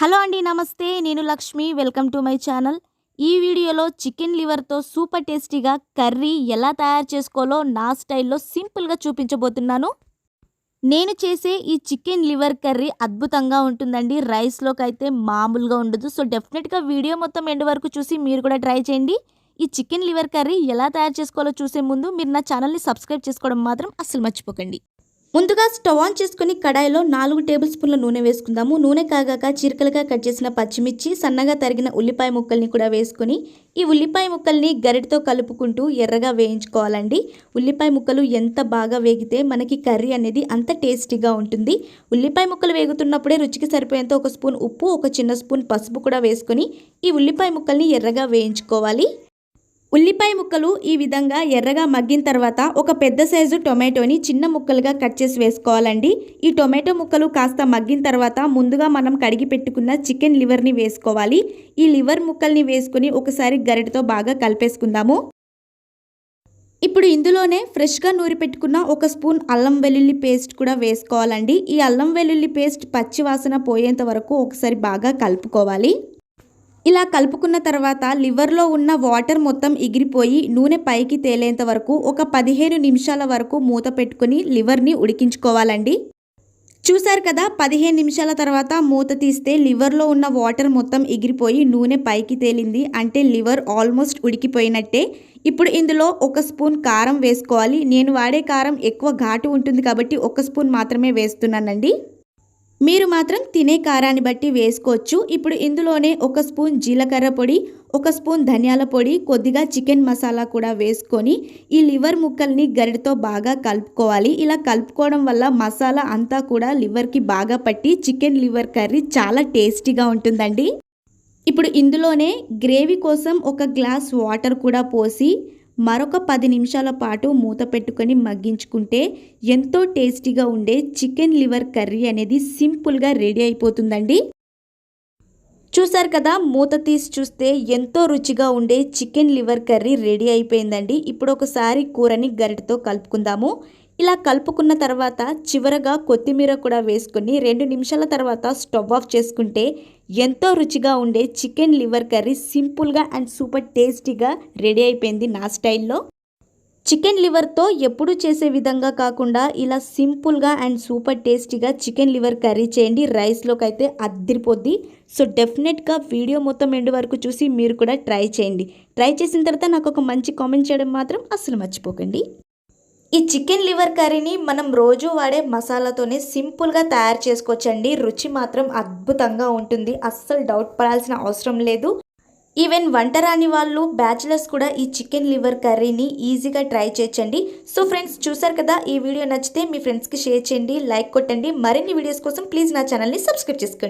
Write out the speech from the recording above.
Hello అండి నమస్తే. నేను Lakshmi. Welcome to my channel. ఈ వీడియోలో చికెన్ లివర్తో సూపర్ టేస్టీగా కర్రీ ఎలా తయారు చేసుకోవాలో నా స్టైల్లో సింపుల్గా చూపించబోతున్నాను. నేను చేసే ఈ చికెన్ లివర్ కర్రీ అద్భుతంగా ఉంటుందండి. రైస్లోకి అయితే మామూలుగా ఉండదు. సో డెఫినెట్గా వీడియో మొత్తం ఎండ్ వరకు చూసి మీరు కూడా ట్రై చేయండి. ఈ చికెన్ లివర్ కర్రీ ఎలా తయారు చేసుకోవాలో చూసే ముందు మీరు నా ఛానల్ని సబ్స్క్రైబ్ చేసుకోవడం మాత్రం అస్సలు మర్చిపోకండి. ముందుగా స్టవ్ ఆన్ చేసుకుని కడాయిలో నాలుగు టేబుల్ స్పూన్ల నూనె వేసుకుందాము. నూనె కాగాక చిరకలుగా కట్ చేసిన పచ్చిమిర్చి సన్నగా తరిగిన ఉల్లిపాయ ముక్కల్ని కూడా వేసుకొని ఈ ఉల్లిపాయ ముక్కల్ని గరిటతో కలుపుకుంటూ ఎర్రగా వేయించుకోవాలండి. ఉల్లిపాయ ముక్కలు ఎంత బాగా వేగితే మనకి కర్రీ అనేది అంత టేస్టీగా ఉంటుంది. ఉల్లిపాయ ముక్కలు వేగుతున్నప్పుడే రుచికి సరిపోయేంత ఒక స్పూన్ ఉప్పు ఒక చిన్న స్పూన్ పసుపు కూడా వేసుకొని ఈ ఉల్లిపాయ ముక్కల్ని ఎర్రగా వేయించుకోవాలి. ఉల్లిపాయ ముక్కలు ఈ విధంగా ఎర్రగా మగ్గిన తర్వాత ఒక పెద్ద సైజు టొమాటోని చిన్న ముక్కలుగా కట్ చేసి వేసుకోవాలండి. ఈ టొమాటో ముక్కలు కాస్త మగ్గిన తర్వాత ముందుగా మనం కడిగి పెట్టుకున్న చికెన్ లివర్ని వేసుకోవాలి. ఈ లివర్ ముక్కల్ని వేసుకుని ఒకసారి గరిటతో బాగా కలిపేసుకుందాము. ఇప్పుడు ఇందులోనే ఫ్రెష్గా నూరి పెట్టుకున్న ఒక స్పూన్ అల్లం వెల్లుల్లి పేస్ట్ కూడా వేసుకోవాలండి. ఈ అల్లం వెల్లుల్లి పేస్ట్ పచ్చివాసన పోయేంత వరకు ఒకసారి బాగా కలుపుకోవాలి. ఇలా కలుపుకున్న తర్వాత లివర్లో ఉన్న వాటర్ మొత్తం ఎగిరిపోయి నూనె పైకి తేలేంత వరకు ఒక పదిహేను నిమిషాల వరకు మూత పెట్టుకుని లివర్ని ఉడికించుకోవాలండి. చూశారు కదా పదిహేను నిమిషాల తర్వాత మూత తీస్తే లివర్లో ఉన్న వాటర్ మొత్తం ఎగిరిపోయి నూనె పైకి తేలింది అంటే లివర్ ఆల్మోస్ట్ ఉడికిపోయినట్టే. ఇప్పుడు ఇందులో ఒక స్పూన్ కారం వేసుకోవాలి. నేను వాడే కారం ఎక్కువ ఘాటు ఉంటుంది కాబట్టి ఒక స్పూన్ మాత్రమే వేస్తున్నానండి. మీరు మాత్రం తినే కారాన్ని బట్టి వేసుకోవచ్చు. ఇప్పుడు ఇందులోనే ఒక స్పూన్ జీలకర్ర పొడి ఒక స్పూన్ ధనియాల పొడి కొద్దిగా చికెన్ మసాలా కూడా వేసుకొని ఈ లివర్ ముక్కల్ని గరిటతో బాగా కలుపుకోవాలి. ఇలా కలుపుకోవడం వల్ల మసాలా అంతా కూడా లివర్కి బాగా పట్టి చికెన్ లివర్ కర్రీ చాలా టేస్టీగా ఉంటుందండి. ఇప్పుడు ఇందులోనే గ్రేవీ కోసం ఒక గ్లాస్ వాటర్ కూడా పోసి మరొక పది నిమిషాల పాటు మూత పెట్టుకొని మగ్గించుకుంటే ఎంతో టేస్టీగా ఉండే చికెన్ లివర్ కర్రీ అనేది సింపుల్గా రెడీ అయిపోతుందండి. చూసారు కదా మూత తీసి చూస్తే ఎంతో రుచిగా ఉండే చికెన్ లివర్ కర్రీ రెడీ అయిపోయిందండి. ఇప్పుడు ఒకసారి కూరని గరిటతో కలుపుకుందాము. ఇలా కలుపుకున్న తర్వాత చివరగా కొత్తిమీర కూడా వేసుకొని రెండు నిమిషాల తర్వాత స్టవ్ ఆఫ్ చేసుకుంటే ఎంతో రుచిగా ఉండే చికెన్ లివర్ కర్రీ సింపుల్గా అండ్ సూపర్ టేస్టీగా రెడీ అయిపోయింది నా స్టైల్లో. చికెన్ లివర్తో ఎప్పుడు చేసే విధంగా కాకుండా ఇలా సింపుల్గా అండ్ సూపర్ టేస్టీగా చికెన్ లివర్ కర్రీ చేయండి. రైస్లోకి అయితే అద్దరిపోద్ది. సో డెఫినెట్గా వీడియో మొత్తం ఎండు వరకు చూసి మీరు కూడా ట్రై చేయండి. ట్రై చేసిన తర్వాత నాకు ఒక మంచి కామెంట్ చేయడం మాత్రం అస్సలు మర్చిపోకండి. ఈ చికెన్ లివర్ కర్రీని మనం రోజు వాడే మసాలాతోనే సింపుల్గా తయారు చేసుకోవచ్చండి. రుచి మాత్రం అద్భుతంగా ఉంటుంది. అస్సలు డౌట్ పడాల్సిన అవసరం లేదు. ఈవెన్ వంట రాని వాళ్ళు బ్యాచిలర్స్ కూడా ఈ చికెన్ లివర్ కర్రీని ఈజీగా ట్రై చేయొచ్చండి. సో ఫ్రెండ్స్ చూసారు కదా? ఈ వీడియో నచ్చితే మీ ఫ్రెండ్స్కి షేర్ చేయండి లైక్ కొట్టండి. మరిన్ని వీడియోస్ కోసం ప్లీజ్ నా ఛానల్ని సబ్స్క్రైబ్ చేసుకోండి.